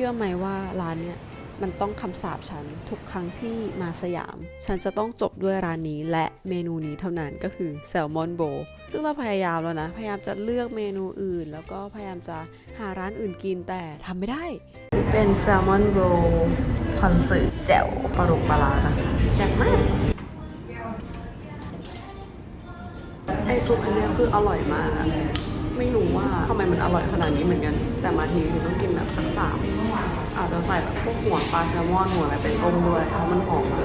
ชื่อไหมว่าร้านเนี้ยมันต้องคำสาปฉันทุกครั้งที่มาสยาม ฉันจะต้องจบด้วยร้านนี้และเมนูนี้เท่านั้นก็คือแซลมอนโบซึ่งเราพยายามแล้วนะ พยายามจะเลือกเมนูอื่น แล้วก็พยายามจะหาร้านอื่นกินแต่ทำไม่ได้ เป็นแซลมอนโรคอนสึแจ่วปลาดุกปลาร้านะคะแซ่บมากไอซุปอันเนี้ยคืออร่อยมากอะ ไม่รู้ว่าทำไมมันอร่อยขนาดนี้เหมือนกัน แต่มาทีคือต้องกินแบบสักสามอาจจะใส่แบบพวกหัวปลาแซลมอนหัวอะไรเป็นต้มด้วยเพราะมันหอมมาก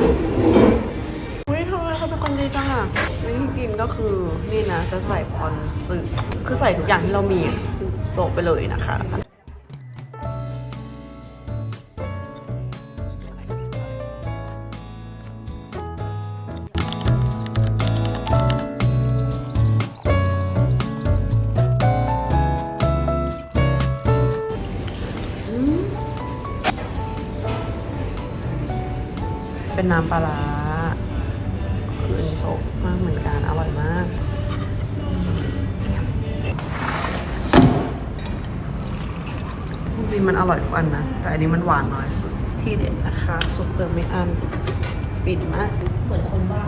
อุ้ยทำไมเขาเป็นคนดีจังอะวิธีกินก็คือนี่นะจะใส่คอนสึคือใส่ทุกอย่างที่เรามีอะโจบไปเลยนะคะ เป็นน้ำปลาร้าคืออันนี้โซมากเหมือนกัน อร่อยมาก จริงๆมันอร่อยทุกอันนะ แต่อันนี้มันหวานน้อยสุด ที่เด็ดนะคะ ซุปเติมไม่อัน ฟินมาก เหมือนคนบ้า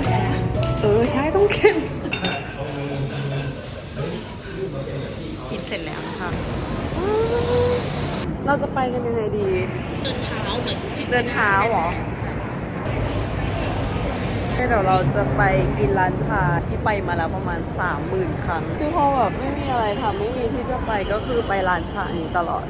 ต้องเก็บใจนะเออใช่ต้องเค็มกินเสร็จแล้วนะคะ เราจะไปกันยังไงดี เดินเท้าเหมือนที่เดินเท้าเหรอเดี๋ยวเราจะไปกินร้านชาที่ไปมาแล้วประมาณ 3 0,000 ครั้ง คือพอแบบไม่มีอะไรทำไม่มีที่จะไปก็คือไปร้านชานี้ตลอด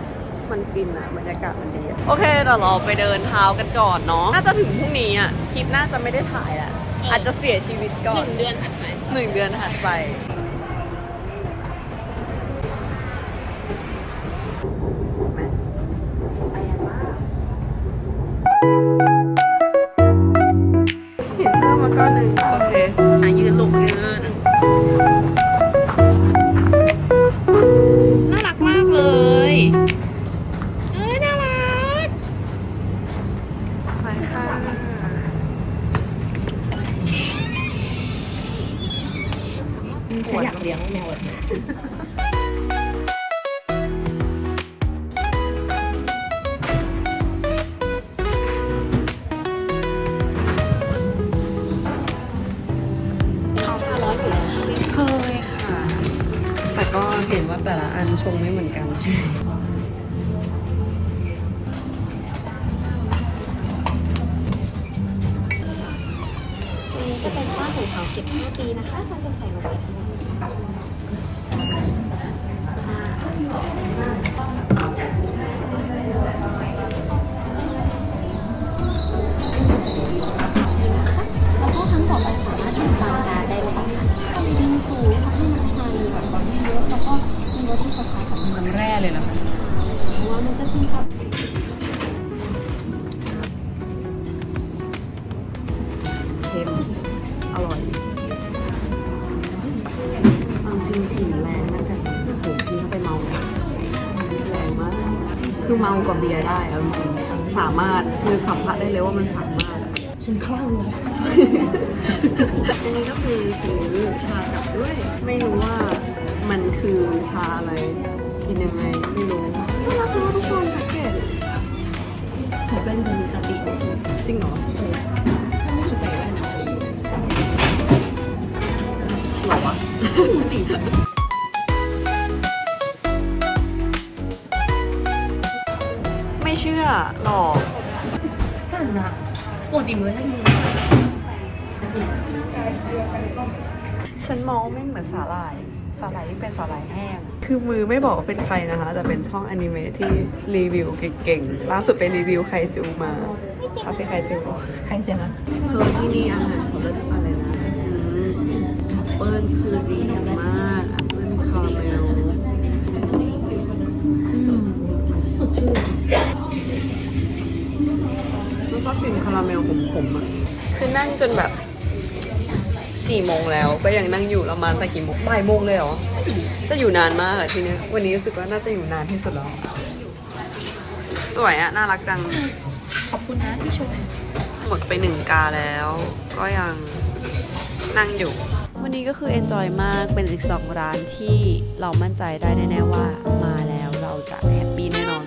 มันฟินอะบรรยากาศมันดีอะโอเคเดี๋ยวเราไปเดินเท้ากันก่อนเนาะน่าจะถึงพรุ่งนี้อะคลิปน่าจะไม่ได้ถ่ายอะ อาจจะเสียชีวิตก่อหนนึ่งเดือนถัดไป หนึ่งเดือนถัดไป ลี้ยงแมวแบบนี้เขาชาร้อนอยู่แล้วใช่ไหมเคยค่ะ แต่ก็เห็นว่าแต่ละอันชงไม่เหมือนกันใช่ไหมตัวนี้จะเป็นฝ้าของเขาเก็บ5ปีนะคะเราจะใส่ลงไปทั้งหมด แล้วก็ครั้งต่อไปสามารถทำตามการได้เลยค่ะดึงสูงทำให้มันชามีแบบบอดี้เยอะแล้วก็มีรสที่คล้ายๆกับน้ำแร่เลยนะเพราะว่ามันจะขึ้นครับ เค็ม คือเมากว่าเบียร์ได้เอาจริงๆสามารถคือสัมผัสได้เลยว่ามันสามารถอะ ฉันคลั่งเลยอันนี้ก็คือซื้อชากลับด้วย ไม่รู้ว่ามันคือชาอะไร กินยังไงไม่รู้น่ารักมากทุกคนแพ็กเกจผมเป็นจะมีสติจริงเหรอถ้าไม่ถูกใส่แว่นนะอะไรอย่างเงี้ยหรอวะ ดูสิ เชื่อหรอกสั่นอะปวดดิมือนั่นมือฉันมองไม่เหมือนสาหร่ายสาหร่ายที่เป็นสาหร่ายแห้ง คือมือไม่บอกว่าเป็นใครนะคะ แต่เป็นช่องอนิเมะที่รีวิวเก่งๆ ล่าสุดไปรีวิวไคจูมาคาเฟ่ไคจูใครเสียงอะเออที่นี่อาหารเขาเลิศทุกอันเลยนะอืมแอปเปิ้ลคือดีมากแอปเปิ้ลคาราเมลสดชื่น ชอบกลิ่นคาราเมลขมๆอะคือนั่งจนแบบสี่โมงแล้วก็ยังนั่งอยู่ประมาณแต่กี่โมงบ่ายโมงเลยเหรอจะอยู่นานมากอะทีนี้วันนี้รู้สึกว่าน่าจะอยู่นานที่สุดแล้วสวยอะน่ารักจังขอบคุณนะที่ชมหมดไปหนึ่งกาแล้ว ก็ยังนั่งอยู่ วันนี้ก็คือเอนจอยมากเป็นอีกสองร้านที่เรามั่นใจได้แน่ๆว่ามาแล้วเราจะแฮปปี้แน่นอน